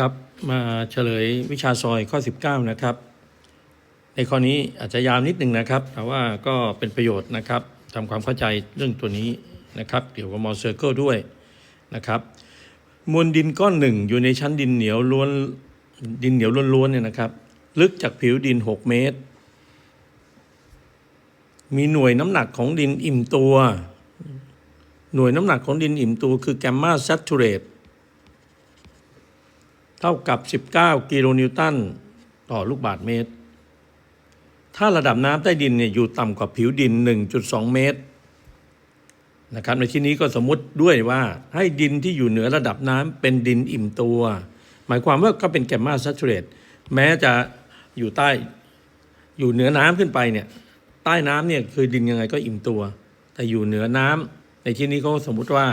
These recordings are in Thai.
ครับมาเฉลยวิชาซอยข้อ 19 นะครับ ในข้อนี้อาจจะยาวนิดหนึ่งนะครับ แต่ว่าก็เป็นประโยชน์นะครับทำความเข้าใจเรื่องตัวนี้นะครับ เกี่ยวกับมอลเซอร์เคิลด้วยนะครับ มวลดินก้อนหนึ่งอยู่ในชั้นดินเหนียวล้วนดินเหนียวล้วนๆเนี่ยนะครับ ลึกจากผิวดิน 6 เมตร มีหน่วยน้ำหนักของดินอิ่มตัว หน่วยน้ำหนักของดินอิ่มตัวคือแกมมาซัตูเรต เท่ากับ 19 กิโลนิวตันต่อลูกบาศก์เมตร ถ้าระดับน้ำใต้ดินเนี่ยอยู่ต่ำกว่าผิวดิน 1.2 เมตรนะครับในที่นี้ก็สมมุติด้วยว่าให้ดินที่อยู่เหนือระดับน้ำเป็นดินอิ่มตัว หมายความว่าก็เป็นแกมมาซัตูเรตแม้จะอยู่ใต้อยู่เหนือน้ำขึ้นไปเนี่ยใต้น้ำเนี่ยคือดินยังไงก็อิ่มตัว แต่อยู่เหนือน้ำในที่นี้เขาสมมุติว่า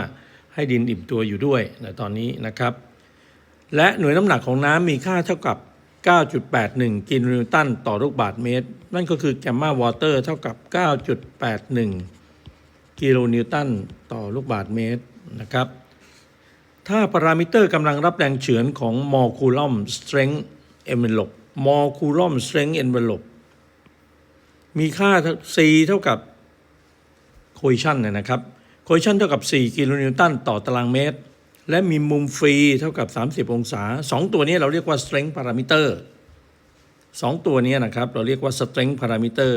ให้ดินอิ่มตัวอยู่ด้วยในตอนนี้นะครับ และหน่วยน้ำหนักของน้ำมีค่าเท่ากับ 9.81 กิโลนิวตันต่อลูกบาศก์เมตร นั่นก็คือแกมมาวอเตอร์เท่ากับ 9.81 กิโลนิวตันต่อลูกบาศก์เมตรนะครับ ถ้าพารามิเตอร์กำลังรับแรงเฉือนของมอคูลอมสเตรน g ์เอเ l น p e มอคูลอมสเตรน g ์เอเ v น l p e มีค่า C เท่ากับโค i ชันเนี่ยนะครับโค i ชันเท่ากับ 4 กิโลนิวตันต่อตารางเมตร และมีมุมฟรีเท่ากับ 30 องศา 2 ตัวนี้เราเรียกว่า strength parameter 2 ตัวนี้นะครับ เราเรียกว่า strength parameter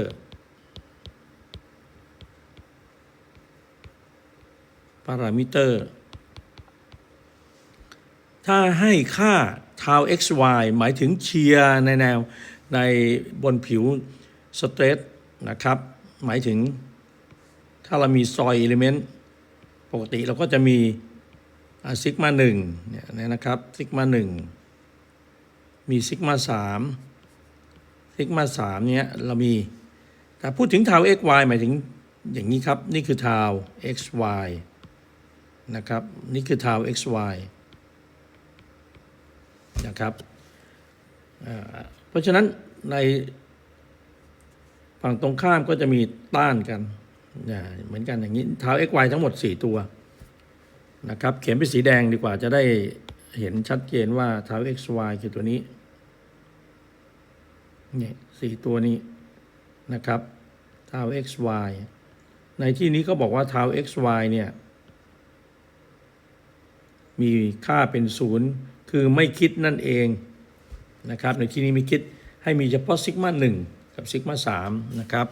parameter ถ้าให้ค่า tau xy หมายถึงเชียร์ในแนวในบนผิวสเตรทนะครับ หมายถึงถ้าเรามีซอยเลเมนต์ ปกติเราก็จะมี ซิกมาหนึ่งเนี่ยนะครับซิกมาหนึ่งมีซิกมาสามซิกมาสามเนี่ยเรามีแต่พูดถึง tau xy หมายถึงอย่างนี้ครับ นี่คือ tau xy นะครับ นี่คือ tau xy นะครับเพราะฉะนั้นในฝั่งตรงข้ามก็จะมีต้านกันอ่าเหมือนกันอย่างนี้ท้า xy ทั้งหมด 4 ตัว นะครับ เขียนเป็นสีแดงดีกว่าจะได้เห็นชัดเจนว่าเท้า xy คือตัวนี้นี่สี่ตัวนี้นะครับเท้า xy ในที่นี้ก็บอกว่าเท้า xy เนี่ยมีค่าเป็นศูนย์คือไม่คิดนั่นเองนะครับ ในที่นี้ไม่คิดให้มีเฉพาะซิกมาหนึ่งกับซิกมาสามนะครับ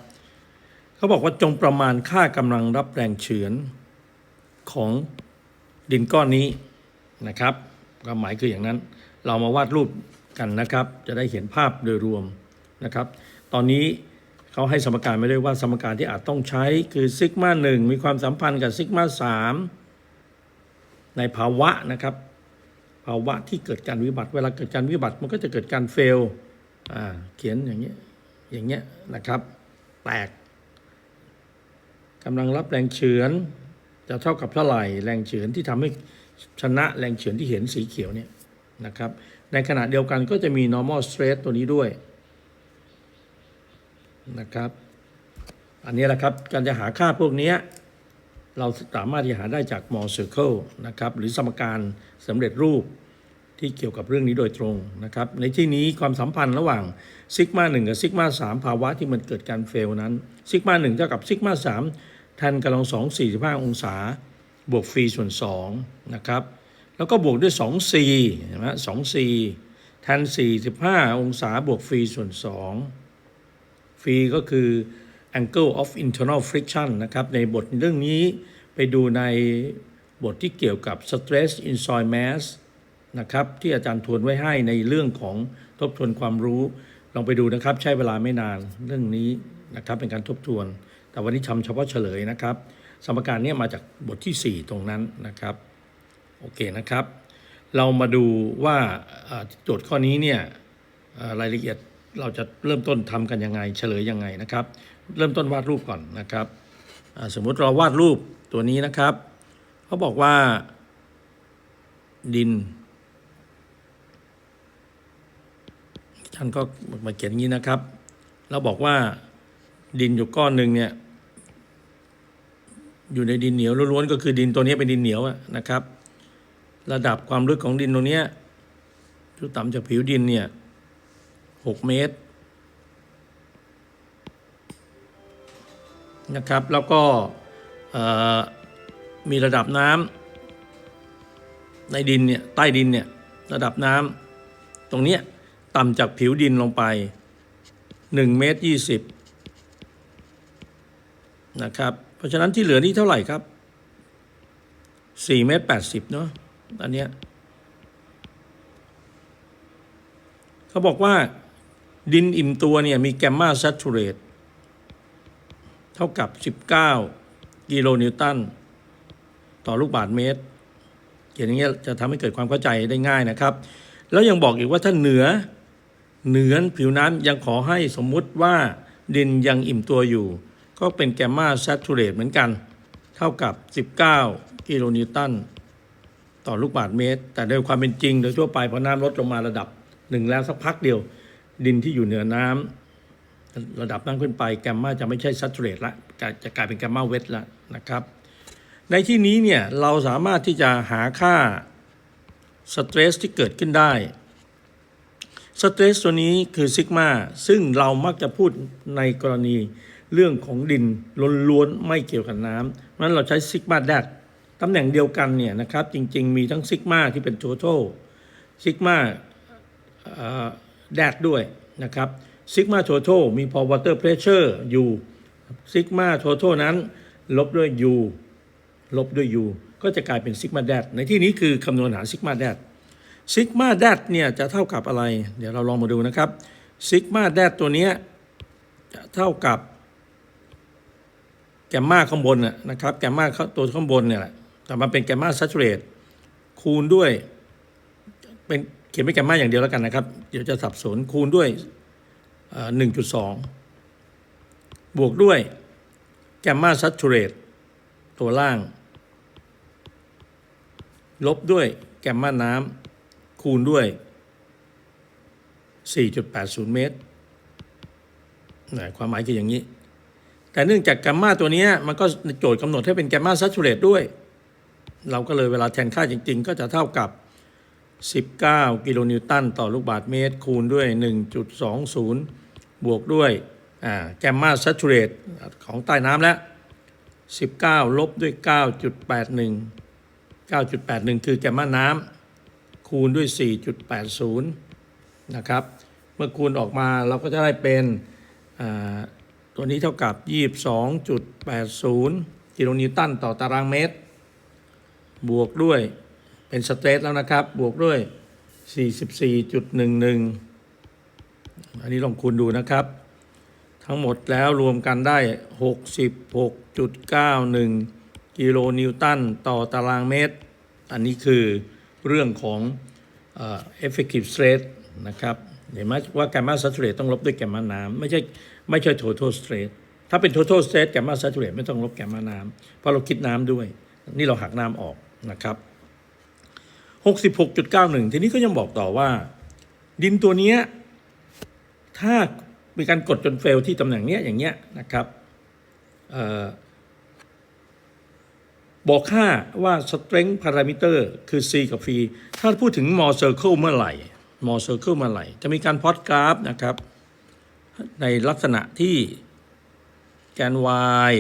เขาบอกว่าจงประมาณค่ากำลังรับแรงเฉือนของ ดินก้อนนี้นะครับความหมายคืออย่างนั้น เรามาวาดรูปกันนะครับ จะได้เห็นภาพโดยรวมนะครับ ตอนนี้เขาให้สมการไม่ได้ว่าสมการที่อาจต้องใช้คือซิกมาหนึ่งมีความสัมพันธ์กับซิกมาสามในภาวะนะครับ ภาวะที่เกิดการวิบัติ เวลาเกิดการวิบัติมันก็จะเกิดการเฟลเขียนอย่างเงี้ยอย่างเงี้ยนะครับ แตกกำลังรับแรงเฉือน จะเท่ากับเท่าไหร่แรงเฉือนที่ทำให้ชนะแรงเฉือนที่เห็นสีเขียวเนี่ยนะครับ ในขณะเดียวกันก็จะมี normal stress ตัวนี้ด้วยนะครับ อันนี้แหละครับการจะหาค่าพวกนี้เราสามารถที่จะหาได้จาก more circle นะครับ หรือสมการสำเร็จรูปที่เกี่ยวกับเรื่องนี้โดยตรงนะครับ ในที่นี้ความสัมพันธ์ระหว่างซิกมา1กับซิกมา3ภาวะที่มันเกิดการเฟลนั้นซิกมา1เท่ากับซิกมา3 ทนกำลัง2 45องศา บวกฟรีส่วน2นะครับ แล้วก็บวกด้วย 2c เห็นไหม 2c แทน45องศาบวกฟรีส่วน2ฟรีก็คือ angle of internal friction นะครับ ในบทเรื่องนี้ไปดูในบทที่เกี่ยวกับ stress in soil mass นะครับที่อาจารย์ทวนไว้ให้ในเรื่องของทบทวนความรู้ ลองไปดูนะครับ ใช้เวลาไม่นานเรื่องนี้นะครับเป็นการทบทวน แต่วันนี้ทำเฉพาะเฉลยนะครับ สมการนี้มาจากบทที่ 4 ตรงนั้นนะครับโอเคนะครับ เรามาดูว่าโจทย์ข้อนี้เนี่ยรายละเอียดเราจะเริ่มต้นทำกันยังไง เฉลยยังไงนะครับ เริ่มต้นวาดรูปก่อนนะครับสมมุติเราวาดรูปตัวนี้นะครับเขาบอกว่า ดินท่านก็มาเขียนอย่างนี้นะครับ เราบอกว่าดินอยู่ก้อนหนึ่งเนี่ย อยู่ในดินเหนียวล้วนๆก็คือดินตัวนี้เป็นดินเหนียวนะครับ ระดับความลึกของดินตรงนี้ยคือต่ำจากผิวดินเนี่ยหกเมตรนะครับ แล้วก็มีระดับน้ำในดินเนี่ยใต้ดินเนี่ยระดับน้ำตรงเนี้ยต่ำจากผิวดินลงไป1เมตร20นะครับ ราะฉะนั้นที่เหลือนี่เท่าไหร่ครับ4เมตร80เนาะอันเนี้ยเขาบอกว่าดินอิ่มตัวเนี่ยมีแกมมาซัตูเรตเท่ากับ 19 กิโลนิวตัน ต่อลูกบาศก์เมตรเขียนอย่างเงี้ยจะทำให้เกิดความเข้าใจได้ง่ายนะครับ แล้วยังบอกอีกว่าถ้าเหนือเหนือผิวน้ำยังขอให้สมมุติว่าดินยังอิ่มตัวอยู่ ก็เป็นแกมมาซัตูเรตเหมือนกัน เท่ากับ 19 กิโลนิวตันต่อลูกบาศก์เมตร แต่โดยความเป็นจริงโดยทั่วไปพอน้ำลดลงมาระดับหนึ่งแล้วสักพักเดียว ดินที่อยู่เหนือน้ำระดับนั้นขึ้นไปแกมมาจะไม่ใช่ซัตเรตละจะกลายเป็นแกมมาเวทละนะครับ ในที่นี้เนี่ยเราสามารถที่จะหาค่าสเตรสที่เกิดขึ้นได้สเตรสตัวนี้คือซิกมาซึ่งเรามักจะพูดในกรณี เรื่องของดินล้วนๆไม่เกี่ยวกับน้ำเพราะนั้นเราใช้ซิกมาแดดตำแหน่งเดียวกันเนี่ยนะครับจริงๆมีทั้งซิกมาที่เป็น total ซิกมาแดดด้วยนะครับซิกมา total มีพอ water pressure อยู่ซิกมา total นั้น ลบด้วย u ลบด้วย u ก็จะกลายเป็นซิกมาแดดในที่นี้คือคำนวณหาซิกมาแดดซิกมาแดดเนี่ยจะเท่ากับอะไร เดี๋ยวเราลองมาดูนะครับซิกมาแดดตัวนี้จะเท่ากับ แกมมาข้างบนน่ะนะครับแกมมาตัวข้างบนเนี่ยแหละแต่มันเป็นแกมมาซัตูเรตคูณด้วย เป็นเขียนเป็นแกมมาอย่างเดียวแล้วกันนะครับ เดี๋ยวจะสับสนคูณด้วยหนึ่งจุดสองบวกด้วยแกมมาซัตูเรตตัวล่าง ลบด้วยแกมมาน้ำคูณด้วย 4.80 เมตร ความหมายคืออย่างนี้ แต่เนื่องจากแกมมาตัวนี้มันก็โจทย์กำหนดให้เป็นแกมมาซัตูเรตด้วย เราก็เลยเวลาแทนค่าจริง ๆ ก็จะเท่ากับ 19 กิโลนิวตันต่อลูกบาศก์เมตร คูณด้วย 1.20 บวกด้วยแกมมาซัตูเรตของใต้น้ำแล้ว 19 ลบด้วย 9.81 9.81 คือแกมมาน้ำคูณด้วย 4.80 นะครับ เมื่อคูณออกมาเราก็จะได้เป็น ตัวนี้เท่ากับ 22.80 กิโลนิวตันต่อตารางเมตร บวกด้วยเป็นสเตรทแล้วนะครับ บวกด้วย 44.11 อันนี้ลองคูณดูนะครับ ทั้งหมดแล้วรวมกันได้ 66.91 กิโลนิวตันต่อตารางเมตร อันนี้คือเรื่องของเอ่อ effective stress นะครับ เห็นไหมว่าแกมมาซัตเรตต้องลบด้วยแกมมาน้ำไม่ใช่ไม่ใช่ total stress ถ้าเป็น total stress แกมมาซัตเรตไม่ต้องลบแกมมาน้ำเพราะเราคิดน้ำด้วย นี่เราหักน้ำออกนะครับ 66.91 ทีนี้ก็ยังบอกต่อว่า ดินตัวเนี้ยถ้ามีการกดจนเฟลที่ตำแหน่งเนี้ยอย่างเงี้ยนะครับออบอกค่าว่า strength parameter คือ C กับ V ถ้าพูดถึง more circle เมื่อไหร่ more circle เมื่อไหร่จะมีการพอดกราฟนะครับ ในลักษณะที่แกน y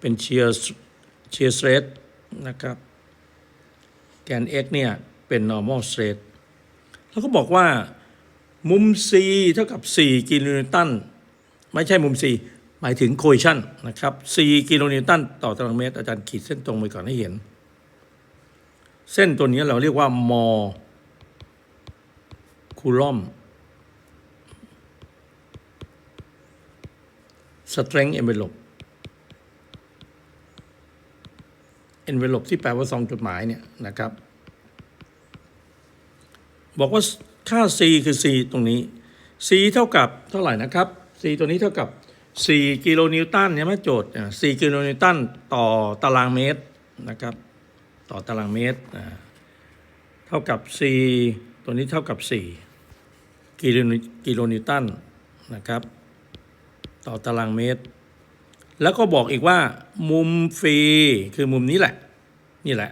เป็น shear shear stress นะครับแกน x เนี่ย เป็น normal stress แล้วก็บอกว่ามุม c เท่ากับ 4 กิโลนิวตัน ไม่ใช่มุม c หมายถึง cohesion นะครับ 4 กิโลนิวตันต่อตารางเมตร อาจารย์ขีดเส้นตรงไปก่อนให้เห็น เส้นตัวนี้เราเรียกว่ามอ คูลอม strength envelope envelope ที่แปลว่าซองจดหมายเนี่ยนะครับ บอกว่าค่า c คือ c ตรงนี้ c เท่ากับเท่าไหร่นะครับ c ตัวนี้เท่ากับ 4 กิโลนิวตันใช่ไหมโจทย์ 4 กิโลนิวตันต่อตารางเมตรนะครับ ต่อตารางเมตร เท่ากับ c ตัวนี้เท่ากับ 4 กิโลนิวตันนะครับ ต่อตารางเมตร แล้วก็บอกอีกว่า มุมฟรีคือมุมนี้แหละ นี่แหละ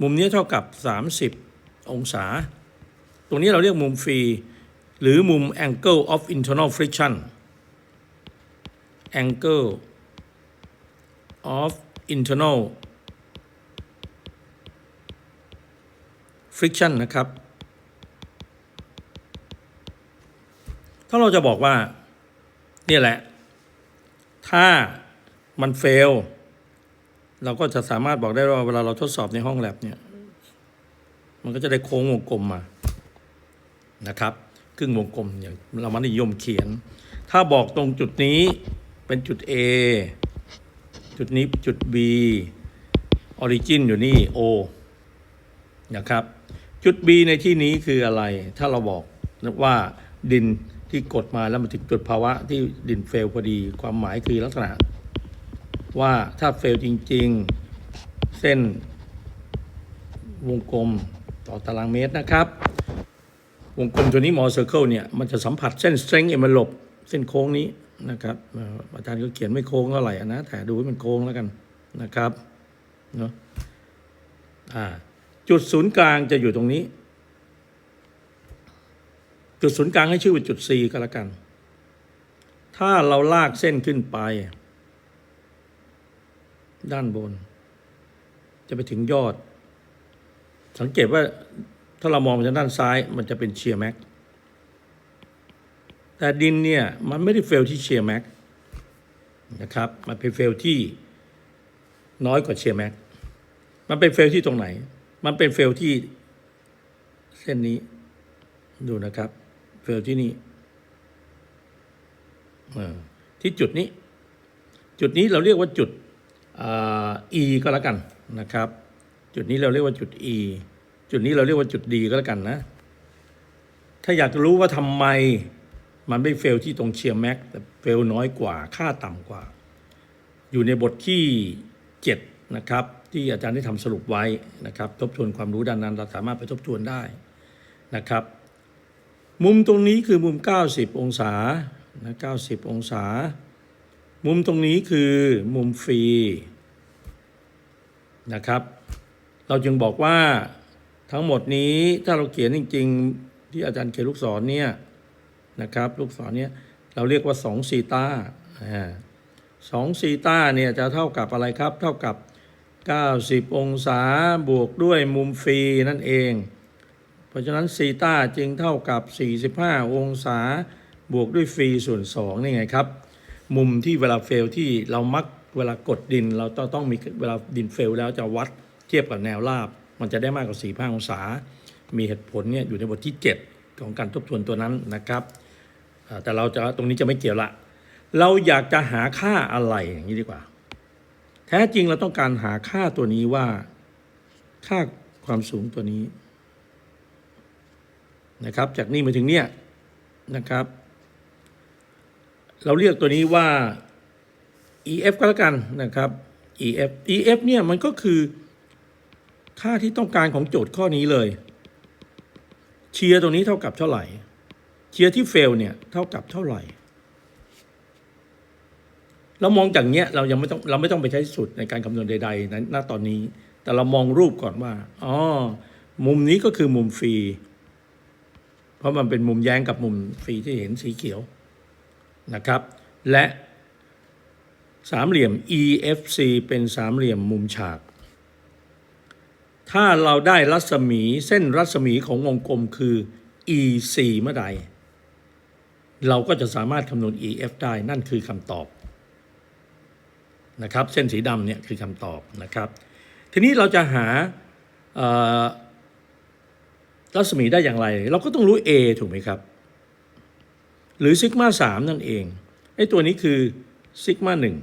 มุมนี้เท่ากับ 30 องศา ตรงนี้เราเรียกมุมฟรี หรือมุม angle of internal friction angle of internal friction นะครับ ถ้าเราจะบอกว่าเนี่ยแหละ ถ้ามันเฟล เราก็จะสามารถบอกได้ว่าเวลาเราทดสอบในห้องแลบเนี่ย มันก็จะได้โค้งวงกลมมานะครับครึ่งวงกลมอย่างเรามานิยมเขียน ถ้าบอกตรงจุดนี้เป็นจุด A จุดนี้จุด B ออริจินอยู่นี่ O นะครับ จุด B ในที่นี้คืออะไร ถ้าเราบอกว่าดิน ที่กดมาแล้วมันถึงจุดภาวะที่ดินเฟลพอดี ความหมายคือลักษณะ ว่าถ้าเฟลจริง ๆ เส้นวงกลมต่อตารางเมตรนะครับ วงกลมตัวนี้มอเซอร์เคิลเนี่ยมันจะสัมผัสเส้นสตรงเอมลบเส้นโค้งนี้นะครับ อาจารย์ก็เขียนไม่โค้งเท่าไหร่อะนะแต่ดูให้มันโค้งแล้วกันนะครับเนาะจุดศูนย์กลางจะอยู่ตรงนี้ จุดศูนย์กลางให้ชื่อว่าจุด C ก็แล้วกัน ถ้าเราลากเส้นขึ้นไป ด้านบน จะไปถึงยอด สังเกตว่าถ้าเรามองจากด้านซ้าย มันจะเป็นเชียร์แม็ก แต่ดินเนี่ย มันไม่ได้เฟลที่เชียร์แม็กนะครับ มันเป็นเฟลที่น้อยกว่าเชียร์แม็ก มันเป็นเฟลที่ตรงไหน มันเป็นเฟลที่เส้นนี้ดูนะครับ เฟลที่นี่ที่จุดนี้ จุดนี้เราเรียกว่าจุดอ่า E ก็แล้วกันนะครับ จุดนี้เราเรียกว่าจุด E จุดนี้เราเรียกว่าจุด D ก็แล้วกันนะ ถ้าอยากรู้ว่าทำไมมันไม่เฟลที่ตรงเชียร์แม็กแต่เฟลน้อยกว่า ค่าต่ำกว่า อยู่ในบทที่ 7 นะครับ ที่อาจารย์ได้ทำสรุปไว้นะครับ ทบทวนความรู้ด้านนั้น เราสามารถไปทบทวนได้นะครับ มุมตรงนี้คือมุม 90 องศานะ90 องศา มุมตรงนี้คือมุมฟรีนะครับ เราจึงบอกว่าทั้งหมดนี้ถ้าเราเขียนจริง ๆ ที่อาจารย์เขียนลูกศรเนี่ยนะครับ ลูกศรเนี่ยเราเรียกว่า2ซีตาอ่าสองซีตาเนี่ยจะเท่ากับอะไรครับ เท่ากับ 90 องศาบวกด้วยมุมฟรีนั่นเอง เพราะฉะนั้นซีตาจึงเท่ากับ 45 องศาบวกด้วยฟรีส่วน 2 นี่ไงครับ มุมที่เวลาเฟลที่เรามักเวลากดดิน เราต้องต้องมีเวลาดินเฟลแล้วจะวัดเทียบกับแนวราบ มันจะได้มากกว่า 45 องศา มีเหตุผลเนี่ยอยู่ในบทที่ 7 ของการทบทวนตัวนั้นนะครับแต่เราจะตรงนี้จะไม่เกี่ยวละ เราอยากจะหาค่าอะไรอย่างนี้ดีกว่า แท้จริงเราต้องการหาค่าตัวนี้ว่า ค่าความสูงตัวนี้ นะครับ จากนี่มาถึงเนี่ยนะครับ เราเรียกตัวนี้ว่า EF ก็แล้วกันนะครับ EF EF เนี่ยมันก็คือค่าที่ต้องการของโจทย์ข้อนี้เลย เชียร์ตรงนี้เท่ากับเท่าไหร่ เชียร์ที่เฟลเนี่ยเท่ากับเท่าไหร่ เรามองจากเนี้ยเรายังไม่ต้องเราไม่ต้องไปใช้สูตรในการคำนวณใดๆณณตอนนี้ แต่เรามองรูปก่อนว่า อ๋อ มุมนี้ก็คือมุมฟรี เพราะมันเป็นมุมแย้งกับมุมฟีที่เห็นสีเขียวนะครับ และสามเหลี่ยม EFC เป็นสามเหลี่ยมมุมฉาก ถ้าเราได้รัศมีเส้นรัศมีของวงกลมคือ EC เมื่อใด เราก็จะสามารถคำนวณ EF ได้นั่นคือคำตอบนะครับ เส้นสีดำเนี่ยคือคำตอบนะครับ ทีนี้เราจะหา รัศมีได้อย่างไร เราก็ต้องรู้ A ถูกไหมครับ หรือซิกมาสามนั่นเองไอ้ตัวนี้คือซิกมาหนึ่ง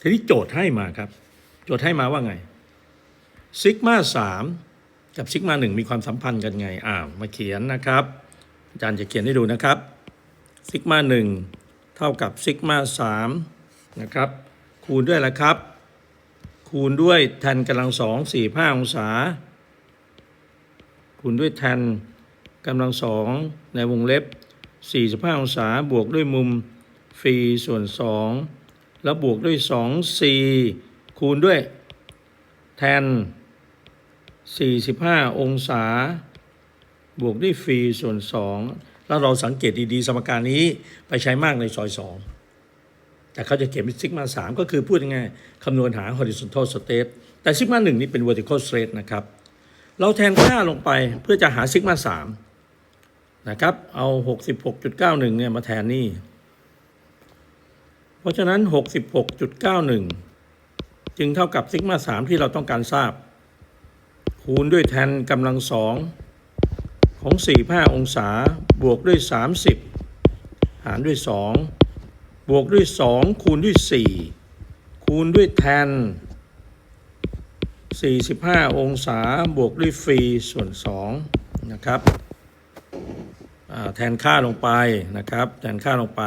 ทีนี้โจทย์ให้มาครับ โจทย์ให้มาว่าไงซิกมาสามกับซิกมาหนึ่งมีความสัมพันธ์กันไงอ้าวมาเขียนนะครับอาจารย์จะเขียนให้ดูนะครับซิกมาหนึ่งเท่ากับซิกมาสามนะครับ คูณด้วยอะไรครับ คูณด้วยแทนกำลังสองสี่ห้าองศา คูณด้วยแทนกำลังสองในวงเล็บ 45 องศาบวกด้วยมุมฟรีส่วน 2 แล้วบวกด้วย 2c คูณด้วยแทน 45 องศา บวกด้วยฟรีส่วน 2 แล้วเราสังเกตดีๆ สมการนี้ไปใช้มากในซอย 2 แต่เขาจะเขียนเป็นซิกมา 3 ก็คือพูดง่ายๆคำนวณหา horizontal state แต่ซิกมา 1 นี่เป็น vertical state นะครับ เราแทนค่าลงไปเพื่อจะหาซิกมา3นะครับ เอา 66.91 เนี่ยมาแทนนี่ เพราะฉะนั้น 66.91 จึงเท่ากับซิกมา3ที่เราต้องการทราบ คูณด้วยแทนกำลังสองของ 45 องศา บวกด้วย 30 หารด้วย 2 บวกด้วย 2 คูณด้วย 4 คูณด้วยแทน 45 องศาบวกด้วยฟรีส่วน2นะครับแทนค่าลงไปนะครับ แทนค่าลงไป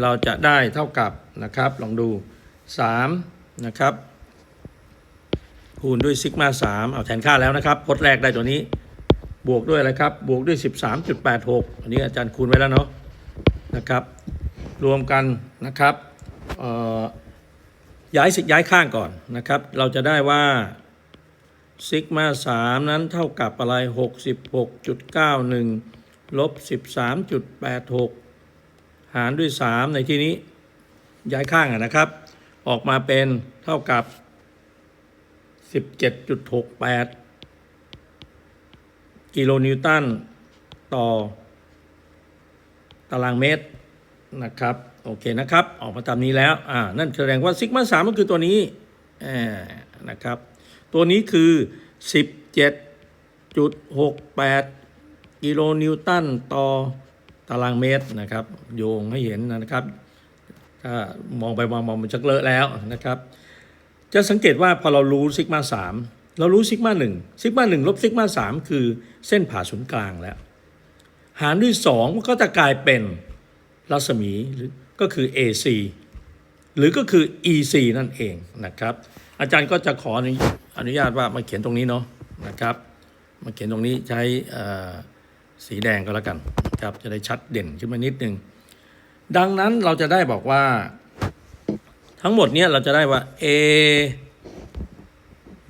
เราจะได้เท่ากับนะครับลองดู3นะครับคูณด้วยซิกมา3เอาแทนค่าแล้วนะครับพจน์แรกได้ตัวนี้บวกด้วยอะไรครับ บวกด้วย 13.86 อันนี้อาจารย์คูณไว้แล้วเนาะนะครับ รวมกันนะครับ ย้ายสิย้ายข้างก่อนนะครับ เราจะได้ว่าซิกมา3นั้นเท่ากับอะไร 66.91ลบ13.86 หารด้วย 3 ในที่นี้ย้ายข้างอะนะครับ ออกมาเป็นเท่ากับ 17.68 กิโลนิวตันต่อตารางเมตรนะครับ โอเคนะครับ ออกมาตามนี้แล้วอ่านั่นแสดงว่าซิกมาสามก็คือตัวนี้นะครับ ตัวนี้คือ 17.68 กิโลนิวตันต่อตารางเมตรนะครับ โยงให้เห็นนะครับ ถ้ามองไปมองมามันจะเลอะแล้วนะครับ จะสังเกตว่าพอเรารู้ซิกมาสามเรารู้ซิกมาหนึ่งซิกมาหนึ่งลบซิกมาสามคือเส้นผ่าศูนย์กลางแล้ว หารด้วยสองมันก็จะกลายเป็นรัศมีหรือ ก็คือ AC หรือก็คือ EC นั่นเองนะครับ อาจารย์ก็จะขออนุญาตว่ามาเขียนตรงนี้เนาะนะครับ มาเขียนตรงนี้ใช้สีแดงก็แล้วกันครับจะได้ชัดเด่นขึ้นมานิดนึง ดังนั้นเราจะได้บอกว่า ทั้งหมดเนี้ยเราจะได้ว่า A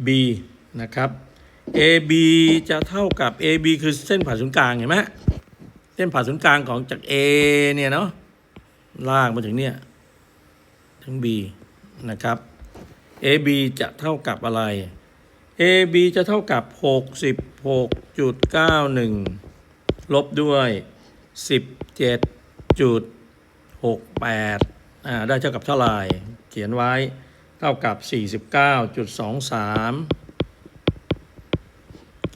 B นะครับ AB จะเท่ากับ AB คือเส้นผ่าศูนย์กลางเห็นไหมเส้นผ่าศูนย์กลางของจาก A เนี่ยเนาะ ลากมาถึงเนี่ย ถึง B นะครับ AB จะเท่ากับอะไร AB จะเท่ากับ 66.91 ลบด้วย 17.68อ่าได้เท่ากับเท่าไหร่เขียนไว้เท่ากับ 49.23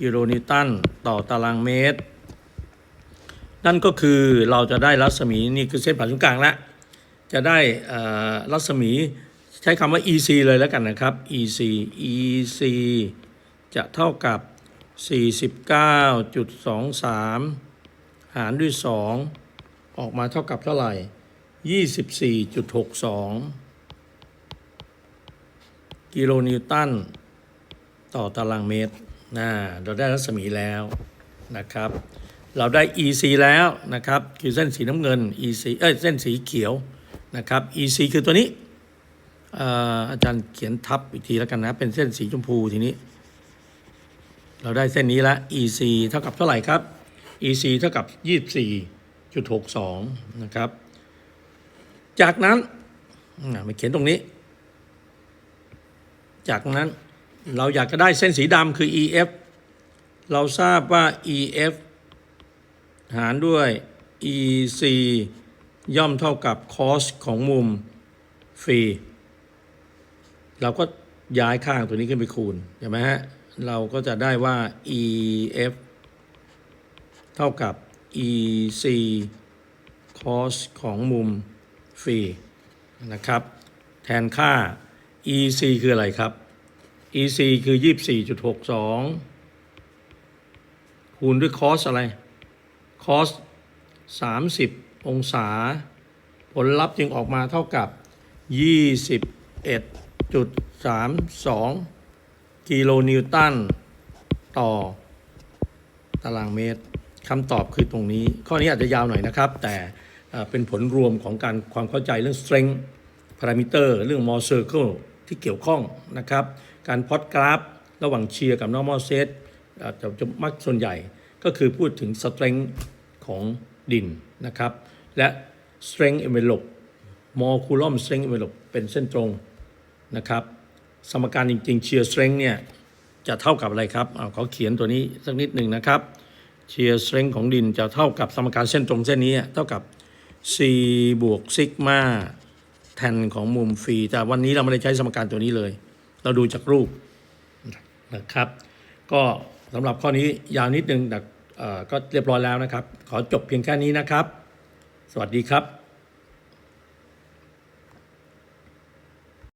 กิโลนิวตันต่อตารางเมตร นั่นก็คือเราจะได้รัศมีนี่คือเส้นผ่านศูนย์กลางแล้วจะได้รัศมีใช้คำว่า EC เลยแล้วกันนะครับ EC EC จะเท่ากับ 49.23 หารด้วย 2 ออกมาเท่ากับเท่าไหร่ 24.62 กิโลนิวตันต่อตารางเมตรนะเราได้รัศมีแล้วนะครับ เราได้ EC แล้วนะครับคือเส้นสีน้ำเงิน EC เอ้ยเส้นสีเขียวนะครับ EC คือตัวนี้ออาจารย์เขียนทับอีกทีแล้วกันนะ เป็นเส้นสีชมพูทีนี้ เราได้เส้นนี้แล้ว EC เท่ากับเท่าไหร่ครับ EC เท่ากับ 24.62 นะครับ จากนั้นมาเขียนตรงนี้ จากนั้นเราอยากจะได้เส้นสีดำคือ EF เราทราบว่า EF หารด้วย EC ย่อมเท่ากับ cos ของมุมฟรีเราก็ย้ายข้างตัวนี้ขึ้นไปคูณใช่ไหมฮะ เราก็จะได้ว่า EF เท่ากับ EC cos ของมุมฟรีนะครับ แทนค่า EC คืออะไรครับ EC คือ 24.62 คูณด้วย cos อะไร cos 30 องศา ผลลัพธ์จึงออกมาเท่ากับ 21.32 กิโลนิวตัน ต่อ ตารางเมตรคำตอบคือตรงนี้ ข้อนี้อาจจะยาวหน่อยนะครับ แต่เป็นผลรวมของการความเข้าใจเรื่อง strength parameter เรื่อง more circle ที่เกี่ยวข้องนะครับ การพอดกราฟ ระหว่างเชียร์กับ normal set เอ่อจจะมักส่วนใหญ่ก็คือพูดถึง strength ของดินนะครับ และ strength envelope more coulomb strength envelope เป็นเส้นตรงนะครับ สมการจริงๆ shear strength เนี่ยจะเท่ากับอะไรครับเอาเขาเขียนตัวนี้สักนิดหนึ่งนะครับ shear strength ของดินจะเท่ากับสมการเส้นตรงเส้นนี้เท่ากับ c บวกซิกมาแทนของมุมฟรีแต่วันนี้เราไม่ได้ใช้สมการตัวนี้เลย เราดูจากรูปนะครับ ก็สำหรับข้อนี้ยาวนิดนึงแต่ ก็เรียบร้อยแล้วนะครับ ขอจบเพียงแค่นี้นะครับ สวัสดีครับ